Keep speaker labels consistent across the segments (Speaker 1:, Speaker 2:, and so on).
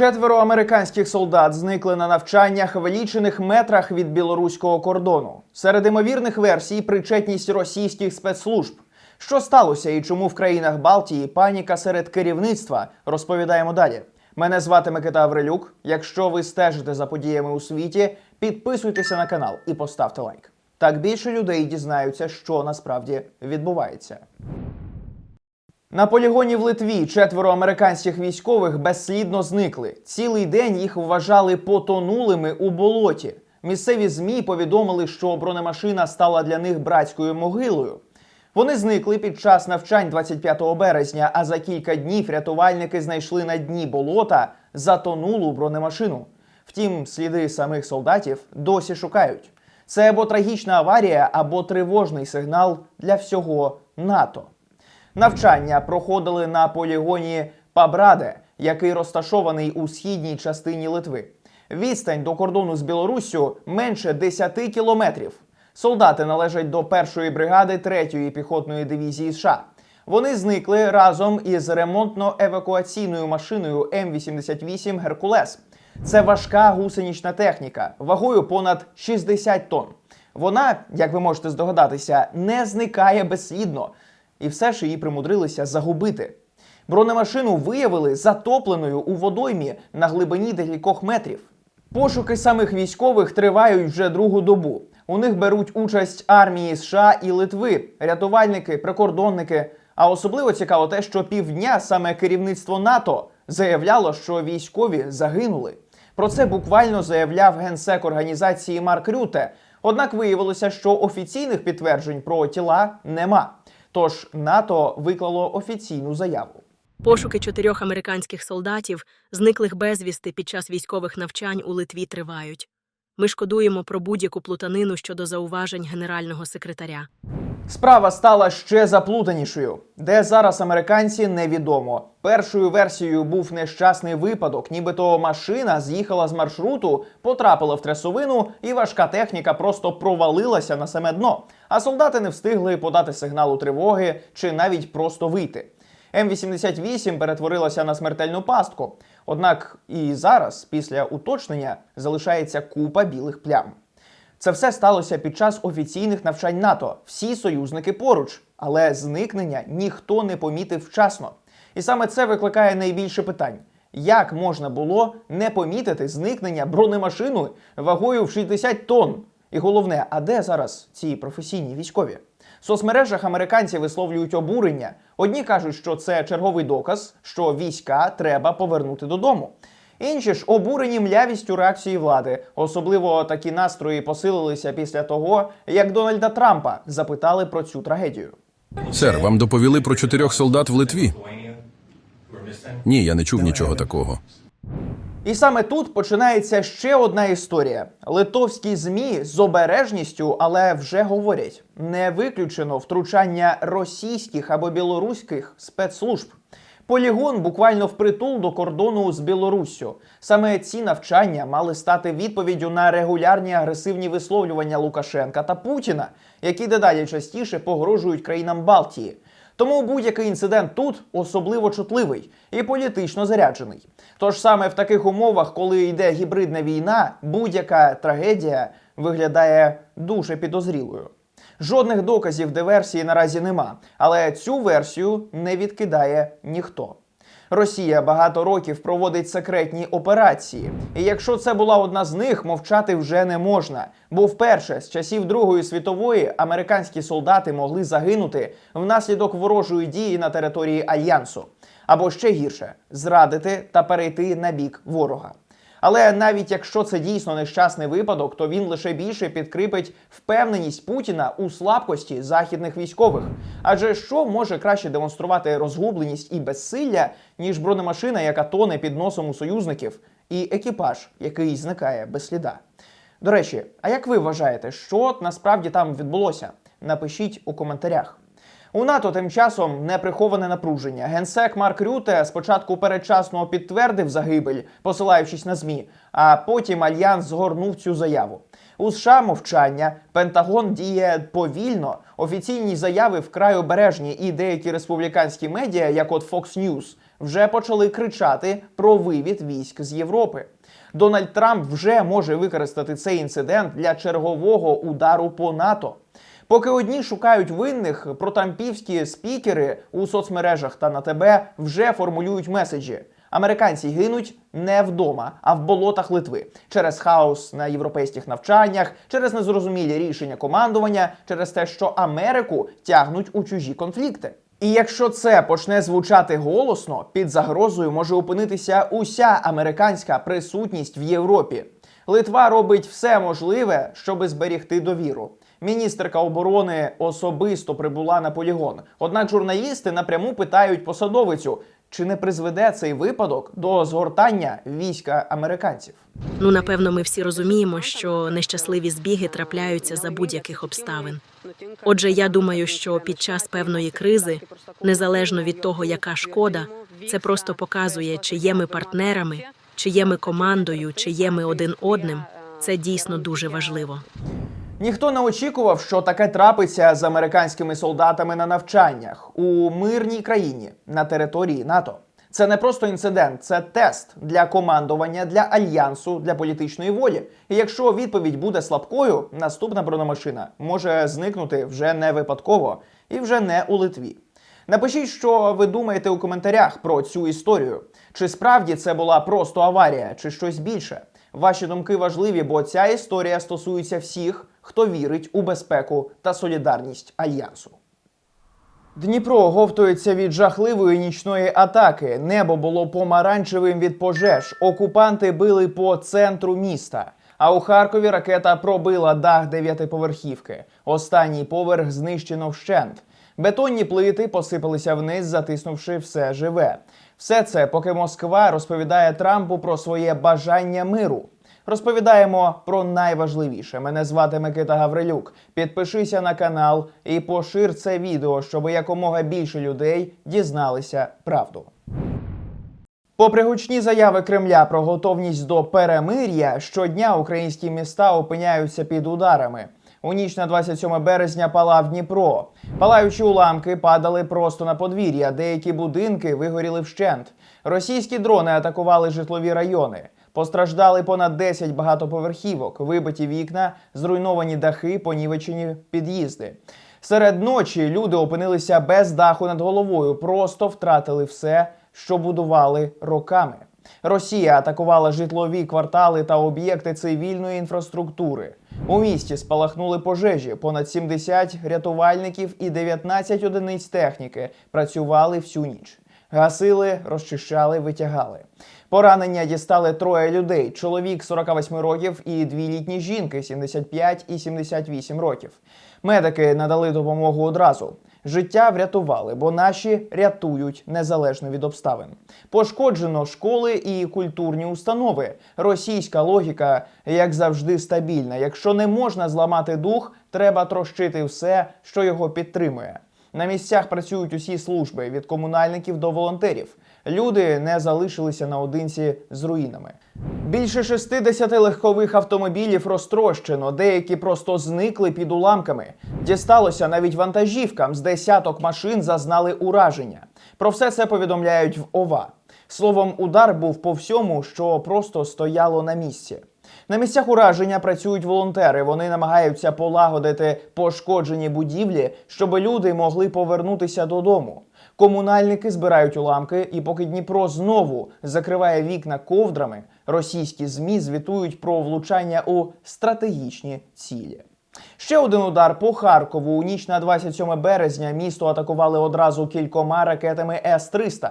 Speaker 1: Четверо американських солдат зникли на навчаннях в лічених метрах від білоруського кордону. Серед імовірних версій причетність російських спецслужб. Що сталося і чому в країнах Балтії паніка серед керівництва? Розповідаємо далі. Мене звати Микита Аврилюк. Якщо ви стежите за подіями у світі, підписуйтеся на канал і поставте лайк. Так більше людей дізнаються, що насправді відбувається. На полігоні в Литві четверо американських військових безслідно зникли. Цілий день їх вважали потонулими у болоті. Місцеві змі повідомили, що бронемашина стала для них братською могилою. Вони зникли під час навчань 25 березня, а за кілька днів рятувальники знайшли на дні болота затонулу бронемашину. Втім, сліди самих солдатів досі шукають. Це або трагічна аварія, або тривожний сигнал для всього НАТО. Навчання проходили на полігоні Пабраде, який розташований у східній частині Литви. Відстань до кордону з Білоруссю менше 10 кілометрів. Солдати належать до першої бригади 3-ї піхотної дивізії США. Вони зникли разом із ремонтно-евакуаційною машиною М88 Геркулес. Це важка гусенична техніка вагою понад 60 тонн. Вона, як ви можете здогадатися, не зникає безслідно, і все ж її примудрилися загубити. Бронемашину виявили затопленою у водоймі на глибині декількох метрів. Пошуки самих військових тривають вже другу добу. У них беруть участь армії США і Литви, рятувальники, прикордонники. А особливо цікаво те, що півдня саме керівництво НАТО заявляло, що військові загинули. Про це буквально заявляв генсек організації Марк Рюте. Однак виявилося, що офіційних підтверджень про тіла нема. Тож НАТО виклало офіційну заяву.
Speaker 2: Пошуки чотирьох американських солдатів, зниклих безвісти під час військових навчань у Литві, тривають. Ми шкодуємо про будь-яку плутанину щодо зауважень генерального секретаря.
Speaker 1: Справа стала ще заплутанішою. Де зараз американці, невідомо. Першою версією був нещасний випадок, нібито машина з'їхала з маршруту, потрапила в трясовину, і важка техніка просто провалилася на саме дно. А солдати не встигли подати сигналу тривоги чи навіть просто вийти. М88 перетворилася на смертельну пастку. Однак і зараз, після уточнення, залишається купа білих плям. Це все сталося під час офіційних навчань НАТО. Всі союзники поруч, але зникнення ніхто не помітив вчасно. І саме це викликає найбільше питань: як можна було не помітити зникнення бронемашини вагою в 60 тонн? І головне, а де зараз ці професійні військові? В соцмережах американці висловлюють обурення. Одні кажуть, що це черговий доказ, що війська треба повернути додому. Інші ж обурені млявістю реакції влади. Особливо такі настрої посилилися після того, як Дональда Трампа запитали про цю трагедію.
Speaker 3: Сер, вам доповіли про чотирьох солдат в Литві? Ні, я не чув нічого такого.
Speaker 1: І саме тут починається ще одна історія. Литовські змі з обережністю, але вже говорять: не виключено втручання російських або білоруських спецслужб. Полігон буквально впритул до кордону з Білоруссю. Саме ці навчання мали стати відповіддю на регулярні агресивні висловлювання Лукашенка та Путіна, які дедалі частіше погрожують країнам Балтії. Тому будь-який інцидент тут особливо чутливий і політично заряджений. Тож саме в таких умовах, коли йде гібридна війна, будь-яка трагедія виглядає дуже підозрілою. Жодних доказів диверсії наразі нема, але цю версію не відкидає ніхто. Росія багато років проводить секретні операції, і якщо це була одна з них, мовчати вже не можна. Бо вперше з часів Другої світової американські солдати могли загинути внаслідок ворожої дії на території альянсу, або ще гірше зрадити та перейти на бік ворога. Але навіть якщо це дійсно нещасний випадок, то він лише більше підкріпить впевненість Путіна у слабкості західних військових. Адже що може краще демонструвати розгубленість і безсилля, ніж бронемашина, яка тоне під носом у союзників, і екіпаж, який зникає без сліда. До речі, а як ви вважаєте, що насправді там відбулося? Напишіть у коментарях. У НАТО тим часом неприховане напруження. Генсек Марк Рюте спочатку передчасно підтвердив загибель, посилаючись на змі, а потім альянс згорнув цю заяву. У США мовчання Пентагон діє повільно. Офіційні заяви вкрай обережні, і деякі республіканські медіа, як от Fox News, вже почали кричати про вивід військ з Європи. Дональд Трамп вже може використати цей інцидент для чергового удару по НАТО. Поки одні шукають винних, протрампівські спікери у соцмережах та на ТБ вже формулюють меседжі. Американці гинуть не вдома, а в болотах Литви через хаос на європейських навчаннях, через незрозумілі рішення командування, через те, що Америку тягнуть у чужі конфлікти. І якщо це почне звучати голосно, під загрозою може опинитися уся американська присутність в Європі. Литва робить все можливе, щоби зберігти довіру. Міністерка оборони особисто прибула на полігон. Однак журналісти напряму питають посадовицю, чи не призведе цей випадок до згортання війська американців.
Speaker 2: Ну, напевно, ми всі розуміємо, що нещасливі збіги трапляються за будь-яких обставин. Отже, я думаю, що під час певної кризи, незалежно від того, яка шкода, це просто показує, чи є ми партнерами, чи є ми командою, чи є ми один одним. Це дійсно дуже важливо.
Speaker 1: Ніхто не очікував, що таке трапиться з американськими солдатами на навчаннях у мирній країні на території НАТО. Це не просто інцидент, це тест для командування, для альянсу, для політичної волі. І якщо відповідь буде слабкою, наступна бронемашина може зникнути вже не випадково і вже не у Литві. Напишіть, що ви думаєте у коментарях про цю історію. Чи справді це була просто аварія, чи щось більше? Ваші думки важливі, бо ця історія стосується всіх, хто вірить у безпеку та солідарність альянсу. Дніпро оговтується від жахливої нічної атаки. Небо було помаранчевим від пожеж. Окупанти били по центру міста. А у Харкові ракета пробила дах дев'ятиповерхівки. Останній поверх знищено вщент. Бетонні плити посипалися вниз, затиснувши все живе. Все це, поки Москва розповідає Трампу про своє бажання миру. Розповідаємо про найважливіше. Мене звати Микита Гаврилюк. Підпишися на канал і пошир це відео, щоб якомога більше людей дізналися правду. Попри гучні заяви Кремля про готовність до перемир'я, щодня українські міста опиняються під ударами. У ніч на 27 березня палав Дніпро. Палаючі уламки падали просто на подвір'я. Деякі будинки вигоріли вщент. Російські дрони атакували житлові райони. Постраждали понад 10 багатоповерхівок, вибиті вікна, зруйновані дахи, понівечені під'їзди. Серед ночі люди опинилися без даху над головою, просто втратили все, що будували роками. Росія атакувала житлові квартали та об'єкти цивільної інфраструктури. У місті спалахнули пожежі. Понад 70 рятувальників і 19 одиниць техніки працювали всю ніч. Гасили, розчищали, витягали. Поранення дістали троє людей: чоловік 48 років і дві літні жінки 75 і 78 років. Медики надали допомогу одразу. Життя врятували, бо наші рятують незалежно від обставин. Пошкоджено школи і культурні установи. Російська логіка, як завжди, стабільна. Якщо не можна зламати дух, треба трощити все, що його підтримує. На місцях працюють усі служби від комунальників до волонтерів. Люди не залишилися наодинці з руїнами. Більше 60 легкових автомобілів розтрощено, деякі просто зникли під уламками. Дісталося навіть вантажівкам з десяток машин зазнали ураження. Про все це повідомляють в ОВА. Словом, удар був по всьому, що просто стояло на місці. На місцях ураження працюють волонтери. Вони намагаються полагодити пошкоджені будівлі, щоб люди могли повернутися додому. Комунальники збирають уламки, і поки Дніпро знову закриває вікна ковдрами, російські змі звітують про влучання у стратегічні цілі. Ще один удар по Харкову. У ніч на 27 березня місто атакували одразу кількома ракетами С-300.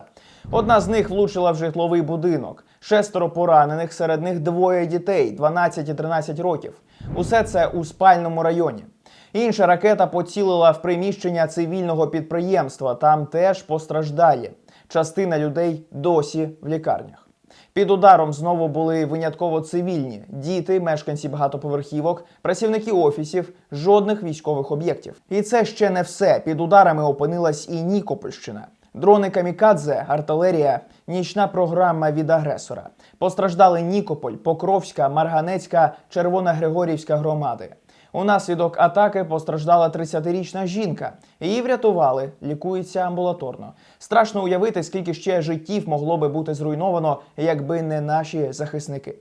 Speaker 1: Одна з них влучила в житловий будинок. Шестеро поранених, серед них двоє дітей 12 і 13 років. Усе це у спальному районі. Інша ракета поцілила в приміщення цивільного підприємства. Там теж постраждалі. Частина людей досі в лікарнях. Під ударом знову були винятково цивільні діти, мешканці багатоповерхівок, працівники офісів, жодних військових об'єктів. І це ще не все. Під ударами опинилась і Нікопольщина. Дрони камікадзе, артилерія, нічна програма від агресора. Постраждали Нікополь, Покровська, Марганецька, Червоногригорівська громади. Унаслідок атаки постраждала 30-річна жінка. Її врятували, лікується амбулаторно. Страшно уявити, скільки ще життів могло би бути зруйновано, якби не наші захисники.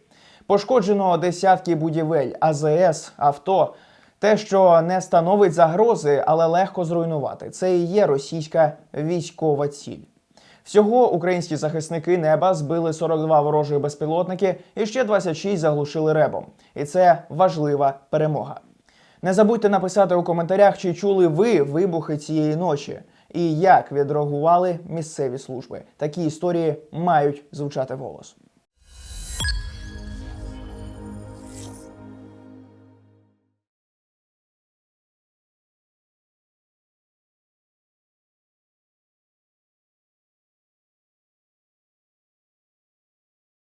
Speaker 1: Пошкоджено десятки будівель, АЗС, авто. Те, що не становить загрози, але легко зруйнувати. Це і є російська військова ціль. Всього українські захисники неба збили 42 ворожі безпілотники і ще 26 заглушили ребом. І це важлива перемога. Не забудьте написати у коментарях, чи чули ви вибухи цієї ночі, і як відреагували місцеві служби. Такі історії мають звучати вголос.